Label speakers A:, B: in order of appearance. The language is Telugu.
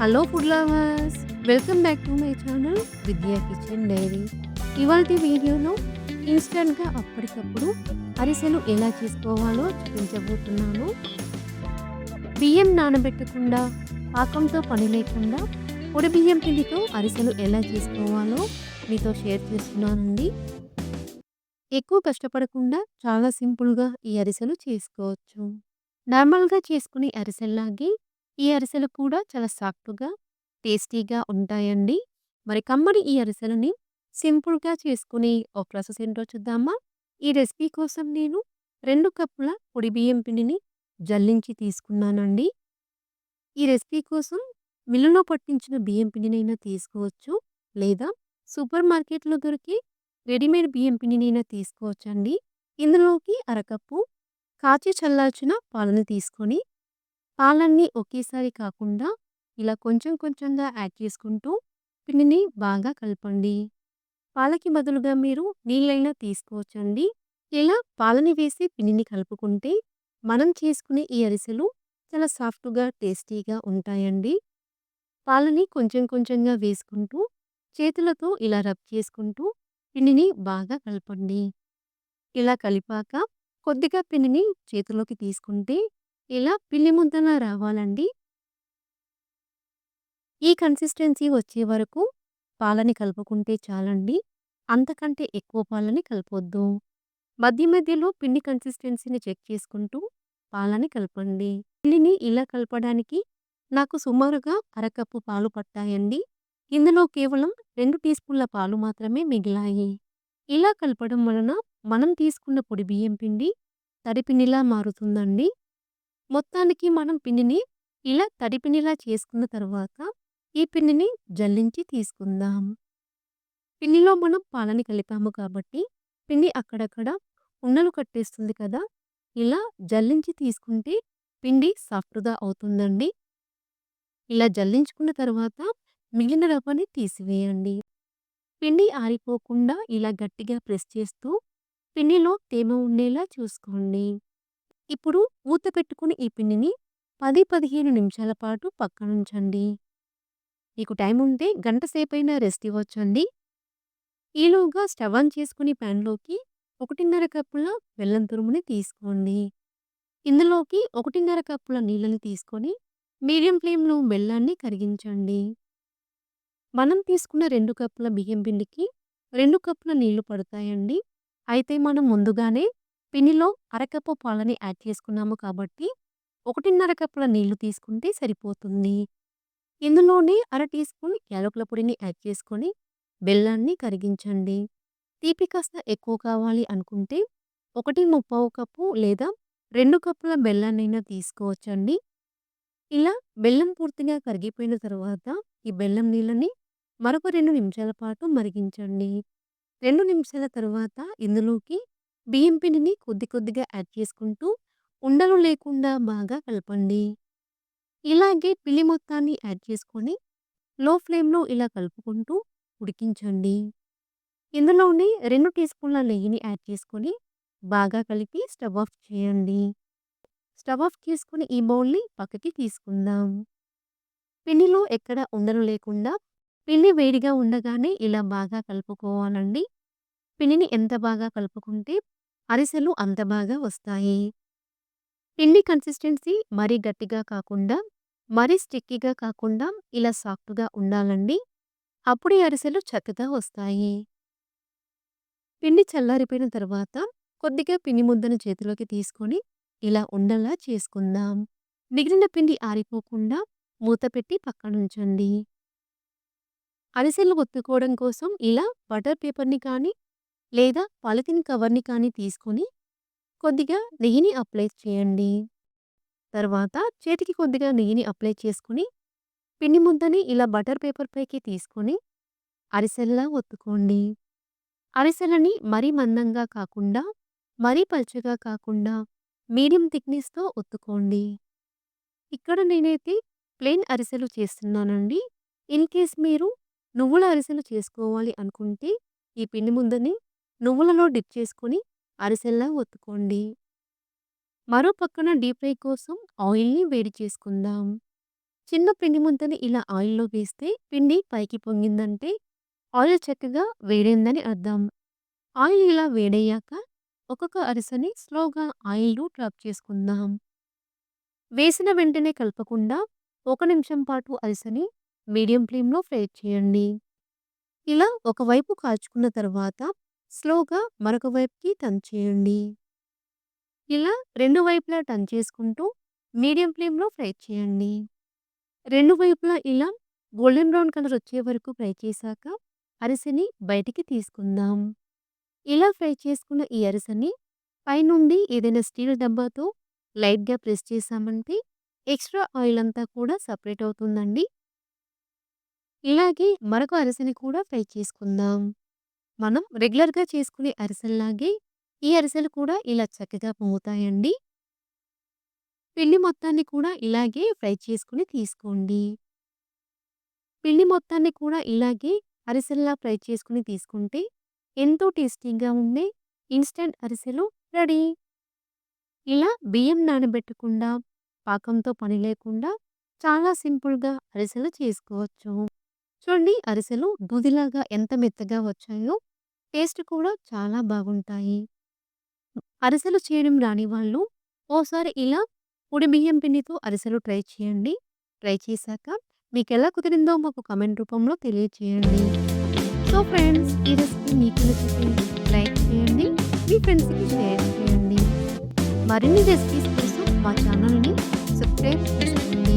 A: Hello food lovers welcome back to my channel Vidya kitchen diary ఇవాళ వీడియోలో ఇన్స్టెంట్గా అప్పటికప్పుడు అరిసెలు ఎలా చేసుకోవాలో చూపించబోతున్నాను. బియ్యం నానబెట్టకుండా పాకంతో పని లేకుండా పొడి బియ్యం పిండితో అరిసెలు ఎలా చేసుకోవాలో మీతో షేర్ చేస్తున్నానండి. ఎక్కువ కష్టపడకుండా చాలా సింపుల్గా ఈ అరిసెలు చేసుకోవచ్చు. నార్మల్గా చేసుకునే అరిసెల్లాగే ఈ అరిసెలు కూడా చాలా సాఫ్ట్‌గా, టేస్టీగా ఉంటాయండి. మరి కమ్మడి ఈ అరిసెలని సింపుల్‌గా చేసుకునే ఓ ప్రాసెస్ ఏంటో చూద్దామా? ఈ రెసిపీ కోసం నేను రెండు కప్పుల పొడి బియ్యం పిండిని జల్లించి తీసుకున్నానండి. ఈ రెసిపీ కోసం మిల్లులో పట్టించిన బియ్యం పిండినైనా తీసుకోవచ్చు. లేదా సూపర్ మార్కెట్‌లో దొరికే రెడీమేడ్ బియ్యం పిండినైనా తీసుకోవచ్చండి. ఇందులోకి అరకప్పు కాచి చల్లార్చిన పాలను తీసుకొని పాలన్నీ ఒకేసారి కాకుండా ఇలా కొంచెం కొంచెంగా యాడ్ చేసుకుంటూ పిండిని బాగా కలపండి. పాలకి బదులుగా మీరు నీళ్ళైనా తీసుకోవచ్చండి. ఇలా పాలని వేసి పిండిని కలుపుకుంటే మనం చేసుకునే ఈ అరిసెలు చాలా సాఫ్ట్‌గా, టేస్టీగా ఉంటాయండి. పాలని కొంచెం కొంచెంగా వేసుకుంటూ చేతులతో ఇలా రబ్ చేసుకుంటూ పిండిని బాగా కలపండి. ఇలా కలిపాక కొద్దిగా పిండిని చేతిలోకి తీసుకుంటే ఇలా పిండి ముద్దలా రావాలండి. ఈ కన్సిస్టెన్సీ వచ్చే వరకు పాలని కలుపుకుంటే చాలండి. అంతకంటే ఎక్కువ పాలని కలపొద్దు. మధ్య మధ్యలో పిండి కన్సిస్టెన్సీని చెక్ చేసుకుంటూ పాలని కలపండి. పిండిని ఇలా కలపడానికి నాకు సుమారుగా అరకప్పు పాలు పట్టాయండి. ఇందులో కేవలం రెండు టీ స్పూన్ల పాలు మాత్రమే మిగిలాయి. ఇలా కలపడం వలన మనం తీసుకున్న పొడి బియ్యం పిండి తడిపిండిలా మారుతుందండి. మొత్తానికి మనం పిండిని ఇలా తడిపిండిలా చేసుకున్న తర్వాత ఈ పిండిని జల్లించి తీసుకుందాం. పిండిలో మనం పాలని కలిపాము కాబట్టి పిండి అక్కడక్కడ ఉండలు కట్టేస్తుంది కదా! ఇలా జల్లించి తీసుకుంటే పిండి సాఫ్ట్‌గా అవుతుందండి. ఇలా జల్లించుకున్న తర్వాత మిగిలిన రవ్వని తీసివేయండి. పిండి ఆరిపోకుండా ఇలా గట్టిగా ప్రెస్ చేస్తూ పిండిలో తేమ ఉండేలా చూసుకోండి. ఇప్పుడు ఊత పెట్టుకుని ఈ పిండిని 10, 15 నిమిషాల పాటు పక్కనుంచండి. మీకు టైం ఉంటే గంట సేపైనా రెస్ట్ ఇవ్వచ్చండి ఈలోగా స్టవ్ ఆన్ చేసుకుని ప్యాన్లోకి ఒకటిన్నర కప్పుల బెల్లం తురుముని తీసుకోండి. ఇందులోకి 1:30 కప్పుల నీళ్ళని తీసుకొని మీడియం ఫ్లేమ్‌లో బెల్లాన్ని కరిగించండి. మనం తీసుకున్న రెండు కప్పుల బియ్యం పిండికి రెండు కప్పుల నీళ్ళు పడతాయండి. అయితే మనం ముందుగానే పిండిలో అరకప్పు పాలని యాడ్ చేసుకున్నాము కాబట్టి 1:30 కప్పుల నీళ్ళు తీసుకుంటే సరిపోతుంది. ఇందులోనే అర టీ స్పూన్ యాలకుల పొడిని యాడ్ చేసుకొని బెల్లాన్ని కరిగించండి. తీపి కాస్త ఎక్కువ కావాలి అనుకుంటే 1:30 కప్పు లేదా రెండు కప్పుల బెల్లాన్నైనా తీసుకోవచ్చండి. ఇలా బెల్లం పూర్తిగా కరిగిపోయిన తర్వాత ఈ బెల్లం నీళ్ళని మరొక రెండు నిమిషాల పాటు మరిగించండి. రెండు నిమిషాల తర్వాత ఇందులోకి బియ్యం పిండిని కొద్ది కొద్దిగా యాడ్ చేసుకుంటూ ఉండలు లేకుండా బాగా కలపండి. ఇలాగే పిల్లి మొత్తాన్ని యాడ్ చేసుకొని లో ఫ్లేమ్‌లో ఇలా కలుపుకుంటూ ఉడికించండి. ఇందులోనే రెండు టీ స్పూన్ల నెయ్యిని యాడ్ చేసుకొని బాగా కలిపి స్టవ్ ఆఫ్ చేయండి. స్టవ్ ఆఫ్ చేసుకుని ఈ బౌల్‌ని పక్కకి తీసుకుందాం. పిండిలో ఎక్కడ ఉండలు లేకుండా పిండి వేడిగా ఉండగానే ఇలా బాగా కలుపుకోవాలండి. పిండిని ఎంత బాగా కలుపుకుంటే అరిసెలు అంత బాగా వస్తాయి. పిండి కన్సిస్టెన్సీ మరీ గట్టిగా కాకుండా, మరీ స్టిక్కీగా కాకుండా ఇలా సాఫ్ట్‌గా ఉండాలండి. అప్పుడే అరిసెలు చక్కగా వస్తాయి. పిండి చల్లారిపోయిన తర్వాత కొద్దిగా పిండి ముద్దను చేతిలోకి తీసుకొని ఇలా ఉండలా చేసుకుందాం. మిగిలిన పిండి ఆరిపోకుండా మూత పెట్టి పక్కనుంచండి. అరిసెలు ఒత్తుకోవడం కోసం ఇలా బటర్ పేపర్‌ని కానీ లేదా పాలిథిన్ కవర్‌ని కానీ తీసుకొని కొద్దిగా నెయ్యిని అప్లై చేయండి. తర్వాత చేతికి కొద్దిగా నెయ్యిని అప్లై చేసుకొని పిండి ముద్దని ఇలా బటర్ పేపర్ పైకి తీసుకొని అరిసెల్లా ఒత్తుకోండి. అరిసెలని మరీ మందంగా కాకుండా, మరీ పలుచగా కాకుండా మీడియం థిక్‌నెస్‌తో ఒత్తుకోండి. ఇక్కడ నేనైతే ప్లెయిన్ అరిసెలు చేస్తున్నానండి. ఇన్ కేస్ మీరు నువ్వుల అరిసెలు చేసుకోవాలి అనుకుంటే ఈ పిండి ముద్దని నువ్వులలో డిప్ చేసుకొని అరిసెల్లా ఒత్తుకోండి. మరో పక్కన డీప్ ఫ్రై కోసం ఆయిల్‌ని వేడి చేసుకుందాం. చిన్న పిండి ముద్దని ఇలా ఆయిల్‌లో వేస్తే పిండి పైకి పొంగిందంటే ఆయిల్ చక్కగా వేడైందని అర్థం. ఆయిల్ ఇలా వేడయ్యాక ఒక్కొక్క అరిసెని స్లోగా ఆయిల్‌లో డ్రాప్ చేసుకుందాం. వేసిన వెంటనే కలపకుండా ఒక నిమిషం పాటు అరిసెని మీడియం ఫ్లేమ్‌లో ఫ్రై చేయండి. ఇలా ఒకవైపు కాల్చుకున్న తర్వాత స్లోగా మరొక వైపుకి టర్న్ చేయండి. ఇలా రెండు వైపులా టర్న్ చేసుకుంటూ మీడియం ఫ్లేమ్‌లో ఫ్రై చేయండి. రెండు వైపులా ఇలా గోల్డెన్ బ్రౌన్ కలర్ వచ్చే వరకు ఫ్రై చేశాక అరిసెని బయటికి తీసుకుందాం. ఇలా ఫ్రై చేసుకున్న ఈ అరిసెని పైనుండి ఏదైనా స్టీల్ డబ్బాతో లైట్‌గా ప్రెస్ చేసామంటే ఎక్స్‌ట్రా ఆయిల్ అంతా కూడా సపరేట్ అవుతుందండి. ఇలాగే మరొక అరిసెని కూడా ఫ్రై చేసుకుందాం. మనం రెగ్యులర్‌గా చేసుకునే అరిసెల్లాగే ఈ అరిసెలు కూడా ఇలా చక్కగా పొంగుతాయండి. పిండి మొత్తాన్ని కూడా ఇలాగే ఫ్రై చేసుకొని తీసుకోండి. పిండి మొత్తాన్ని కూడా ఇలాగే అరిసెల్లా ఫ్రై చేసుకుని తీసుకుంటే ఎంతో టేస్టీగా ఉండే ఇన్‌స్టంట్ అరిసెలు రెడీ. ఇలా బియ్యం నానబెట్టకుండా, పాకంతో పని లేకుండా చాలా సింపుల్‌గా అరిసెలు చేసుకోవచ్చు. చూడండి అరిసెలు దూదిలాగా ఎంత మెత్తగా వచ్చాయో, టేస్ట్ కూడా చాలా బాగుంటాయి. అరిసెలు చేయడం రాని వాళ్ళు ఓసారి ఇలా పొడి బియ్యం పిండితో అరిసెలు ట్రై చేయండి. ట్రై చేశాక మీకెలా కుదిరిందో మాకు కామెంట్ రూపంలో తెలియచేయండి. సో ఫ్రెండ్స్ ఈ రెసిపీ మీకు నచ్చితే లైక్ చేయండి. మీ ఫ్రెండ్స్‌కి షేర్ చేయండి. మరిన్ని రెసిపీస్ కోసం మా ఛానల్‌ని సబ్స్క్రైబ్ చేసుకోండి.